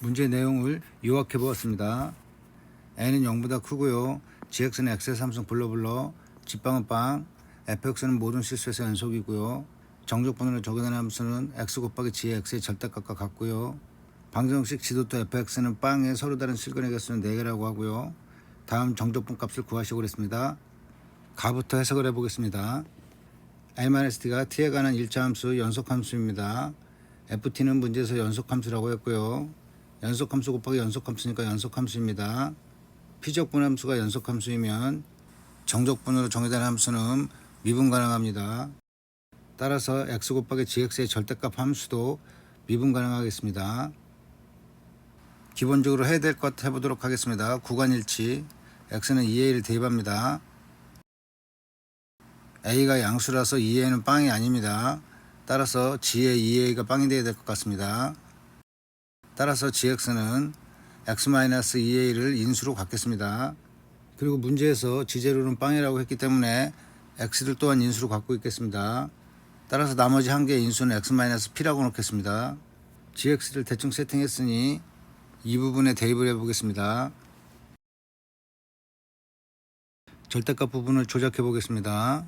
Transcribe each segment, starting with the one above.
문제 내용을 요약해 보았습니다. n은 0보다 크고요. gx는 x의 삼성 불러불러 집방은 빵 fx는 모든 실수에서 연속이고요. 정적분으로 적용하는 함수는 x 곱하기 gx의 절대값과 같고요. 방정식 지도토 fx는 빵에 서로 다른 실근의 개수는 4개라고 하고요. 다음 정적분 값을 구하시고 그랬습니다. 가부터 해석을 해보겠습니다. a-t가 t에 관한 일차 함수 연속 함수입니다. ft는 문제에서 연속 함수라고 했고요. 연속 함수 곱하기 연속 함수니까 연속 함수입니다. 피적분 함수가 연속 함수이면 정적분으로 정의된 함수는 미분 가능합니다. 따라서 x 곱하기 gx의 절대값 함수도 미분 가능하겠습니다. 기본적으로 해야 될 것 해보도록 하겠습니다. 구간일치 x는 2a를 대입합니다. a가 양수라서 2a는 빵이 아닙니다. 따라서 g의 2a가 빵이 되어야 될 것 같습니다. 따라서 gx는 x-2a를 인수로 갖겠습니다. 그리고 문제에서 지제로는 빵이라고 했기 때문에 x를 또한 인수로 갖고 있겠습니다. 따라서 나머지 한 개의 인수는 x-p라고 놓겠습니다. gx를 대충 세팅했으니 이 부분에 대입을 해보겠습니다. 절대값 부분을 조작해 보겠습니다.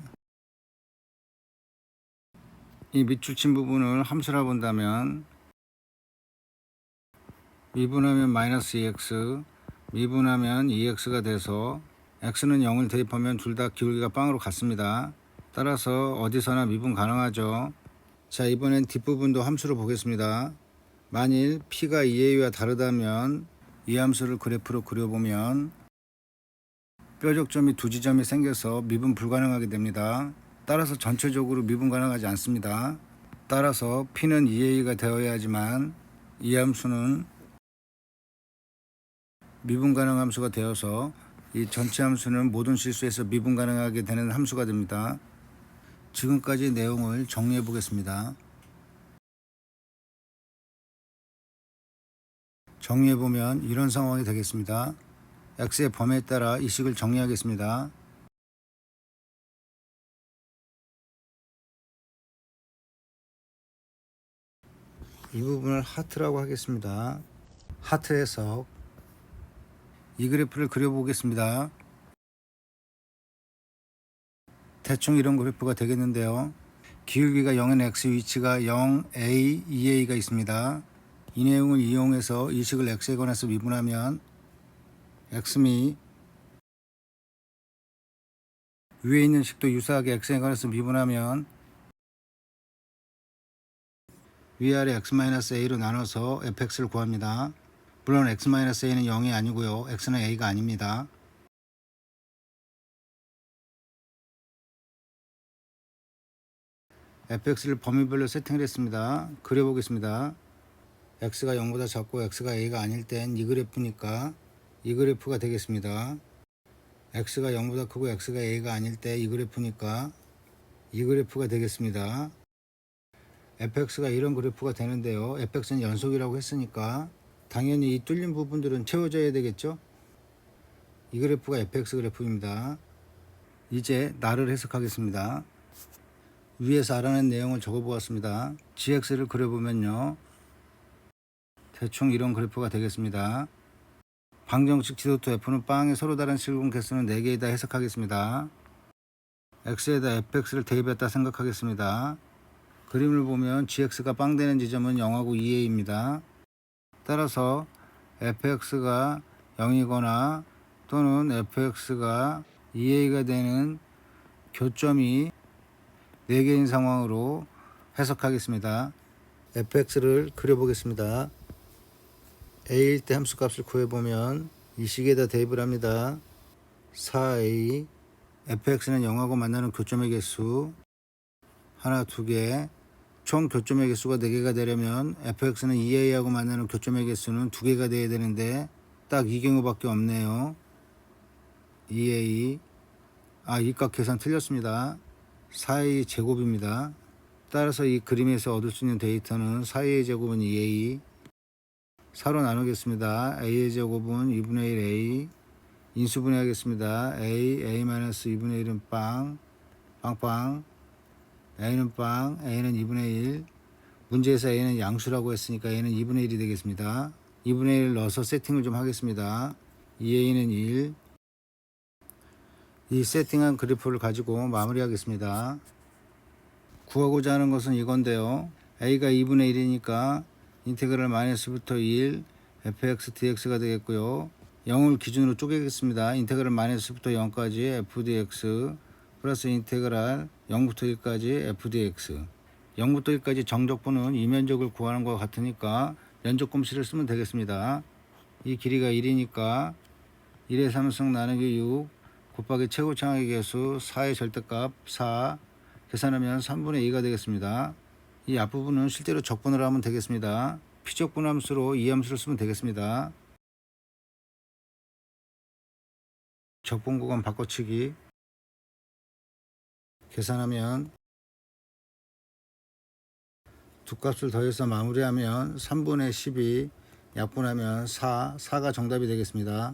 이 밑줄 친 부분을 함수라 본다면 미분하면 마이너스 2x, 미분하면 2x가 돼서 x는 0을 대입하면 둘 다 기울기가 빵으로 같습니다. 따라서 어디서나 미분 가능하죠. 자 이번엔 뒷부분도 함수로 보겠습니다. 만일 p가 2a와 다르다면 이 함수를 그래프로 그려보면 뾰족점이 두 지점이 생겨서 미분 불가능하게 됩니다. 따라서 전체적으로 미분 가능하지 않습니다. 따라서 p는 2a가 되어야 하지만 이 함수는 미분 가능 함수가 되어서 이 전체 함수는 모든 실수에서 미분 가능하게 되는 함수가 됩니다. 지금까지 내용을 정리해 보겠습니다. 정리해 보면 이런 상황이 되겠습니다. x의 범위에 따라 이 식을 정리하겠습니다. 이 부분을 하트라고 하겠습니다. 하트 해석 이 그래프를 그려보겠습니다. 대충 이런 그래프가 되겠는데요. 기울기가 0인 x 위치가 0, a, 2a가 있습니다. 이 내용을 이용해서 이 식을 x에 관해서 미분하면 x미 위에 있는 식도 유사하게 x에 관해서 미분하면 위아래 x-a로 나눠서 fx를 구합니다. 물론 x-a는 0이 아니고요. x는 a가 아닙니다. fx를 범위별로 세팅을 했습니다. 그려보겠습니다. x가 0보다 작고 x가 a가 아닐 땐 이 그래프니까 이 그래프가 되겠습니다. x가 0보다 크고 x가 a가 아닐 때 이 그래프니까 이 그래프가 되겠습니다. fx가 이런 그래프가 되는데요. fx는 연속이라고 했으니까 당연히 이 뚫린 부분들은 채워져야 되겠죠. 이 그래프가 fx 그래프입니다. 이제 나를 해석하겠습니다. 위에서 알아낸 내용을 적어 보았습니다. gx를 그려보면요. 대충 이런 그래프가 되겠습니다. 방정식 지도토 f는 빵에 서로 다른 실분 개수는 4개이다 해석하겠습니다. x에다 fx를 대입했다 생각하겠습니다. 그림을 보면 gx가 빵 되는 지점은 0하고 2a입니다. 따라서 fx가 0이거나 또는 fx가 2a가 되는 교점이 4개인 상황으로 해석하겠습니다. fx를 그려보겠습니다. a일 때 함수값을 구해보면 이 식에다 대입을 합니다. 4a fx는 0하고 만나는 교점의 개수 하나 두 개 총 교점의 개수가 4개가 되려면 fx는 2a하고 만나는 교점의 개수는 2개가 돼야 되는데 딱 이 경우밖에 없네요. 2a 아 이값 계산 틀렸습니다. 4a 제곱입니다. 따라서 이 그림에서 얻을 수 있는 데이터는 4a 제곱은 2a 4로 나누겠습니다. a의 제곱은 2분의 1 a 인수분해하겠습니다. a, a-2분의 1은 빵, 빵빵 a는 빵, a는 2분의 1 문제에서 a는 양수라고 했으니까 a는 2분의 1이 되겠습니다. 2분의 1 넣어서 세팅을 좀 하겠습니다. 2a는 1. 이 세팅한 그래프를 가지고 마무리하겠습니다. 구하고자 하는 것은 이건데요. a가 2분의 1이니까 인테그랄 마이너스부터 1 fx dx가 되겠고요. 0을 기준으로 쪼개겠습니다. 인테그랄 마이너스부터 0까지 f dx 플러스 인테그랄 0부터 1까지 f dx 0부터 1까지 정적분은 이면적을 구하는 것과 같으니까 면적 공식을 쓰면 되겠습니다. 이 길이가 1이니까 1의 3승 나누기 6 곱하기 최고 창의 개수 4의 절대값 4 계산하면 3분의 2가 되겠습니다. 이 앞부분은 실제로 적분을 하면 되겠습니다. 피적분 함수로 이 함수를 쓰면 되겠습니다. 적분 구간 바꿔치기 계산하면 두 값을 더해서 마무리하면 3분의 12 약분하면 4, 4가 정답이 되겠습니다.